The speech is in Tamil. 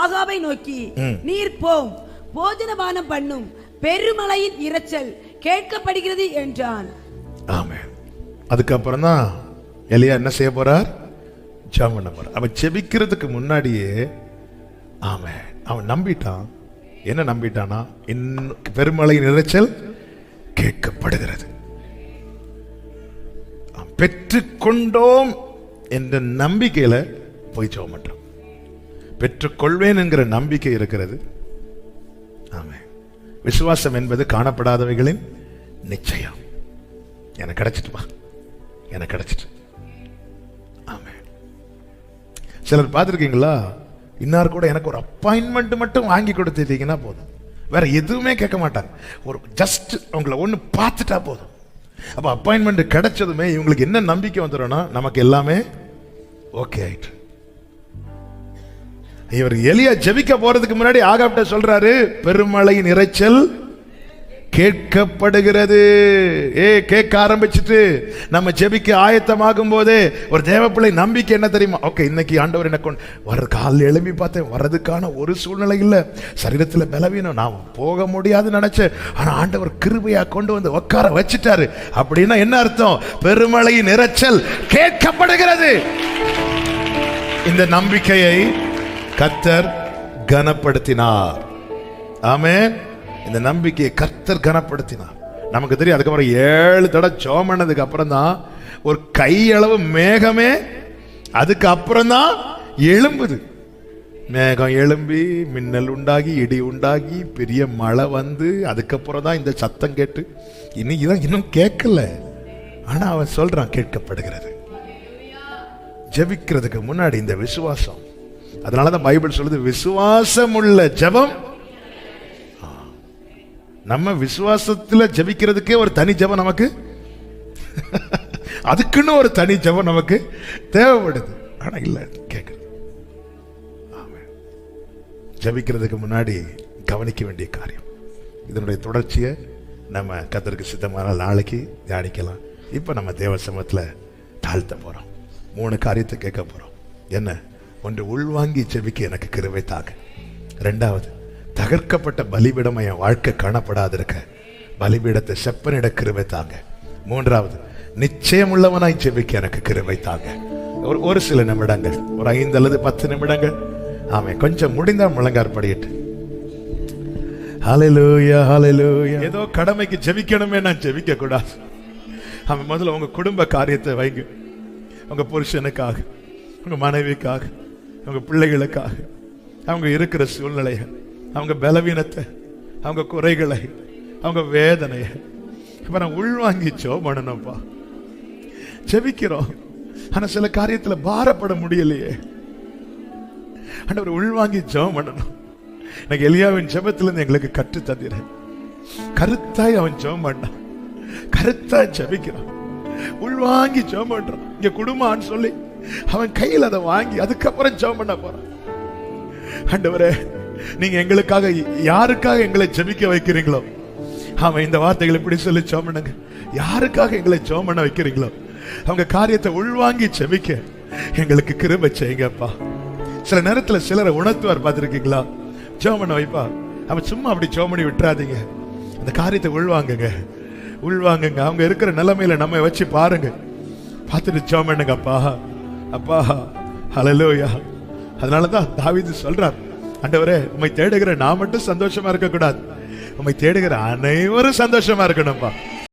ஆகாவை நோக்கி நீர் போம் போஜனபானம் பண்ணும் பெருமழையின் இரைச்சல் கேட்கப்படுகிறது என்றான். ஆமென். அதுக்கப்புறம் தான் எலியா என்ன செய்ய போறார்? ஜெபம் பண்ண போறார். அவன் செபிக்கிறதுக்கு முன்னாடியே ஆமென். அவன் நம்பிட்டான். என்ன நம்பிட்டானா? இன்னும் பெருமழை நிறைச்சல் கேட்கப்படுகிறது. பெற்றுக்கொண்டோம் என்ற நம்பிக்கையில போய் ஜெபம் பண்றான் பெற்றுக்கொள்வேன் என்கிற நம்பிக்கை இருக்கிறது. ஆமே விசுவாசம் என்பது காணப்படாதவைகளின் நிச்சயம். எனக்கு கிடைச்சிட்டுமா எனக்கு கிடைச்சிட்டு. ஆமே சிலர் பார்த்துருக்கீங்களா? இன்னார் கூட எனக்கு ஒரு அப்பாயின்மெண்ட் மட்டும் வாங்கி கொடுத்துட்டீங்கன்னா போதும். வேற எதுவுமே கேட்க மாட்டாங்க. ஒரு ஜஸ்ட் உங்களை ஒன்று பார்த்துட்டா போதும். அப்போ அப்பாயின்மெண்ட் கிடைச்சதுமே இவங்களுக்கு என்ன நம்பிக்கை வந்துடும்னா நமக்கு எல்லாமே ஓகே ஆயிட்டு. இவர் எலியா ஜெபிக்க போறதுக்கு முன்னாடி ஆகாப்ட சொல்றாரு பெருமழையின் இரைச்சல் கேட்கப்படுகிறது. ஏ கேட்க ஆரம்பிச்சிட்டு நம்ம ஜெபிக்க ஆயத்தமாகும் போதே ஒரு தேவப்பிள்ளை நம்பிக்கை என்ன தெரியுமா? ஓகே இன்னைக்கு ஆண்டவர் என்ன கொண்டு வர காலில் எழும்பி பார்த்தேன் வர்றதுக்கான ஒரு சூழ்நிலை இல்லை. சரீரத்தில் பலவீனம். நான் போக முடியாதுன்னு நினச்சேன். ஆனால் ஆண்டவர் கிருபையாக கொண்டு வந்து உட்கார வச்சுட்டாரு. அப்படின்னா என்ன அர்த்தம்? பெருமழையின் இரைச்சல் கேட்கப்படுகிறது. இந்த நம்பிக்கையை கத்தர் கனப்படுத்தினார். ஆமே இந்த நம்பிக்கையை கத்தர் கனப்படுத்தினார். நமக்கு தெரியும் அதுக்கப்புறம் ஏழு தடவை ஜோம் பண்ணதுக்கு அப்புறம் தான் ஒரு கையளவு மேகமே அதுக்கு அப்புறம் தான் எழும்புது. மேகம் எழும்பி மின்னல் உண்டாகி இடி உண்டாகி பெரிய மழை வந்து அதுக்கப்புறம் தான் இந்த சத்தம் கேட்டு. இன்னும் இதான் இன்னும் கேட்கல. ஆனால் அவன் சொல்கிறான் கேட்கப்படுகிறது. ஜெபிக்கிறதுக்கு முன்னாடி இந்த விசுவாசம். அதனால தான் பைபிள் சொல்லுது விசுவாசம் உள்ள ஜெபம் நம்ம விசுவாசத்தில் ஜெபிக்கிறதுக்கே ஒரு தனி ஜெபம் நமக்கு. அதுக்குன்னு ஒரு தனி ஜெபம் நமக்கு தேவைப்படுது. ஆனா இல்ல கேட்குறது ஜெபிக்கிறதுக்கு முன்னாடி கவனிக்க வேண்டிய காரியம். இதனுடைய தொடர்ச்சியை நம்ம கத்தருக்கு சித்தமான நாளைக்கு தியானிக்கலாம். இப்போ நம்ம தேவ சமத்தில் தாழ்த்த போகிறோம் மூணு காரியத்தை கேட்க போகிறோம் என்ன? ஒன்று உள்வாங்கி ஜெபிக்க எனக்கு கிருவை ரெண்டாவது தகர்க்கப்பட்ட பலிபீடம் என் வாழ்க்கை காணப்படாதிருக்க. பலிபீடத்தை செப்பனிட கிருவை தாங்க மூன்றாவது நிச்சயமுள்ளவனாய் ஜெபிக்க எனக்கு கிருவை தாங்க ஒரு ஒரு சில நிமிடங்கள் ஒரு ஐந்து அல்லது பத்து நிமிடங்கள். ஆமாம் கொஞ்சம் முடிந்தால் முழங்கார் படியிட்டு. ஹலலூயா ஹலலூயா ஏதோ கடமைக்கு ஜெபிக்கணுமே நான் ஜெபிக்க கூடாது அவன் முதல்ல உங்க குடும்ப காரியத்தை வைங்க. உங்க புருஷனுக்காக உங்க மனைவிக்காக அவங்க பிள்ளைகளுக்காக அவங்க இருக்கிற சூழ்நிலையை அவங்க பலவீனத்தை அவங்க குறைகளை அவங்க வேதனையை. இப்போ நான் உள்வாங்கி பண்ணணும்ப்பா ஜெபிக்கிறோம். ஆனா சில காரியத்துல பாரப்பட முடியலையே. ஆண்டவர் உள்வாங்கி ஜெபம் பண்ணணும் எனக்கு எலியாவின் ஜெபத்திலிருந்து எங்களுக்கு கற்று தந்திரேன். கருத்தாய் அவன் ஜெபம் பண்ணான் கருத்தாய் ஜெபிக்கிறான் உள்வாங்கி ஜெபம் பண்றான் இங்க குடும்பான்னு சொல்லி அவன் கையில் அதை வாங்கி அதுக்கப்புறம் ஜெபம் பண்ண போறான். ஆண்டவரே நீங்க எங்களுக்காக யாருக்காக எங்களை ஜெபிக்க வைக்கிறீங்களோ? அவன் இந்த வார்த்தைகளை இப்படி சொல்லி ஜெபம் பண்ணுங்க. யாருக்காக எங்களை ஜெபம் பண்ண வைக்கிறீங்களோ? அவங்க காரியத்தை உள்வாங்கி ஜெபிக்க எங்களுக்கு கிருப செய்யுங்கப்பா. சில நேரத்துல சிலரை உணர்த்துவார் பார்த்துருக்கீங்களா? ஜெபம் பண்ண வைப்பா. அவன் சும்மா அப்படி ஜெபம் பண்ணி விட்டுறாதீங்க. அந்த காரியத்தை உள்வாங்குங்க. உள்வாங்குங்க. அவங்க இருக்கிற நிலைமையில நம்ம வச்சு பாருங்க. பார்த்துட்டு ஜெபம் பண்ணுங்கப்பா. அப்பா ஹலலோயா அதனால தான் தாவீது சொல்றார் ஆண்டவரே உம்மை தேடுகிற நான் மட்டும் சந்தோஷமா இருக்கக்கூடாது. உண்மை உம்மை தேடுகிற அனைவரும் சந்தோஷமா இருக்கணும்ப்பா